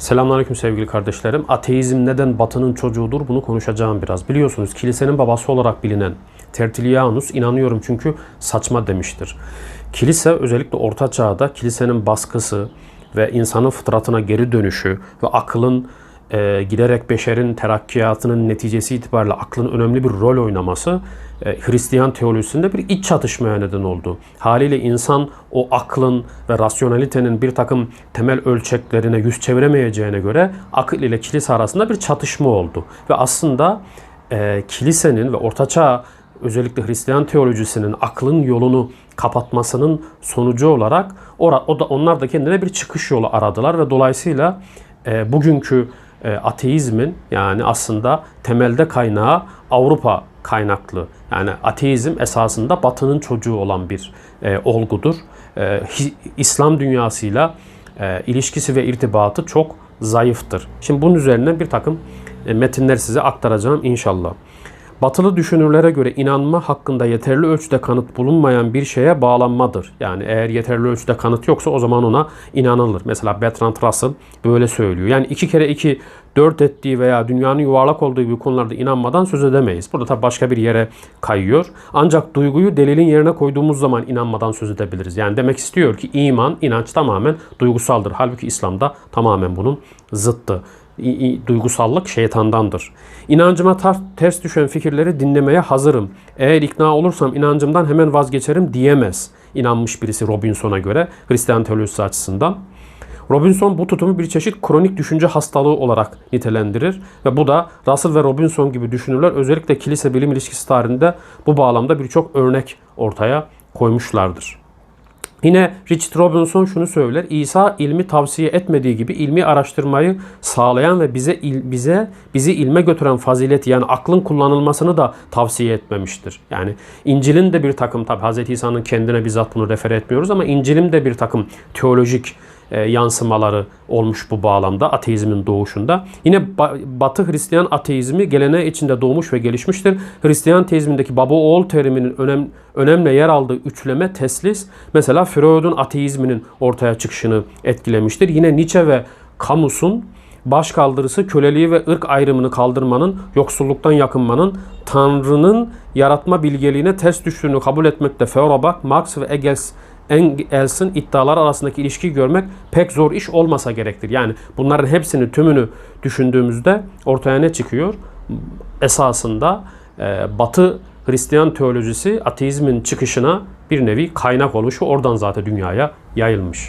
Selamünaleyküm sevgili kardeşlerim. Ateizm neden batının çocuğudur bunu konuşacağım biraz. Biliyorsunuz kilisenin babası olarak bilinen Tertullianus inanıyorum çünkü saçma demiştir. Kilise özellikle orta çağda kilisenin baskısı ve insanın fıtratına geri dönüşü ve akılın e, giderek beşerin terakkiyatının neticesi itibariyle aklın önemli bir rol oynaması e, Hristiyan teolojisinde bir iç çatışmaya neden oldu. Haliyle insan o aklın ve rasyonelitenin bir takım temel ölçeklerine yüz çeviremeyeceğine göre akıl ile kilise arasında bir çatışma oldu. Ve aslında e, kilisenin ve ortaçağ özellikle Hristiyan teolojisinin aklın yolunu kapatmasının sonucu olarak o da onlar da kendine bir çıkış yolu aradılar ve dolayısıyla e, bugünkü e, ateizmin yani aslında temelde kaynağı Avrupa kaynaklı. Yani ateizm esasında Batı'nın çocuğu olan bir e, olgudur. E, İslam dünyasıyla e, ilişkisi ve irtibatı çok zayıftır. Şimdi bunun üzerinden bir takım e, metinler size aktaracağım inşallah. Batılı düşünürlere göre inanma hakkında yeterli ölçüde kanıt bulunmayan bir şeye bağlanmadır. Yani eğer yeterli ölçüde kanıt yoksa o zaman ona inanılır. Mesela Bertrand Russell böyle söylüyor. Yani iki kere iki dört ettiği veya dünyanın yuvarlak olduğu gibi konularda inanmadan söz edemeyiz. Burada tabii başka bir yere kayıyor. Ancak duyguyu delilin yerine koyduğumuz zaman inanmadan söz edebiliriz. Yani demek istiyor ki iman, inanç tamamen duygusaldır. Halbuki İslam'da tamamen bunun zıttı duygusallık şeytandandır. İnancıma ters düşen fikirleri dinlemeye hazırım. Eğer ikna olursam inancımdan hemen vazgeçerim diyemez. İnanmış birisi Robinson'a göre Hristiyan teolojisi açısından. Robinson bu tutumu bir çeşit kronik düşünce hastalığı olarak nitelendirir ve bu da Russell ve Robinson gibi düşünürler özellikle kilise bilim ilişkisi tarihinde bu bağlamda birçok örnek ortaya koymuşlardır. Yine Richard Robinson şunu söyler. İsa ilmi tavsiye etmediği gibi ilmi araştırmayı sağlayan ve bize il- bize bizi ilme götüren fazileti yani aklın kullanılmasını da tavsiye etmemiştir. Yani İncil'in de bir takım tabi Hz. İsa'nın kendine bizzat bunu refer etmiyoruz ama İncil'in de bir takım teolojik e, yansımaları olmuş bu bağlamda ateizmin doğuşunda. Yine ba- Batı Hristiyan ateizmi geleneği içinde doğmuş ve gelişmiştir. Hristiyan teizmindeki baba oğul teriminin önem, önemli yer aldığı üçleme teslis mesela Freud'un ateizminin ortaya çıkışını etkilemiştir. Yine Nietzsche ve Camus'un baş kaldırısı köleliği ve ırk ayrımını kaldırmanın, yoksulluktan yakınmanın, Tanrı'nın yaratma bilgeliğine ters düştüğünü kabul etmekte Feuerbach, Marx ve Engels Engels'in iddiaları arasındaki ilişkiyi görmek pek zor iş olmasa gerektir. Yani bunların hepsini tümünü düşündüğümüzde ortaya ne çıkıyor? Esasında e, Batı Hristiyan teolojisi ateizmin çıkışına bir nevi kaynak olmuş oradan zaten dünyaya yayılmış.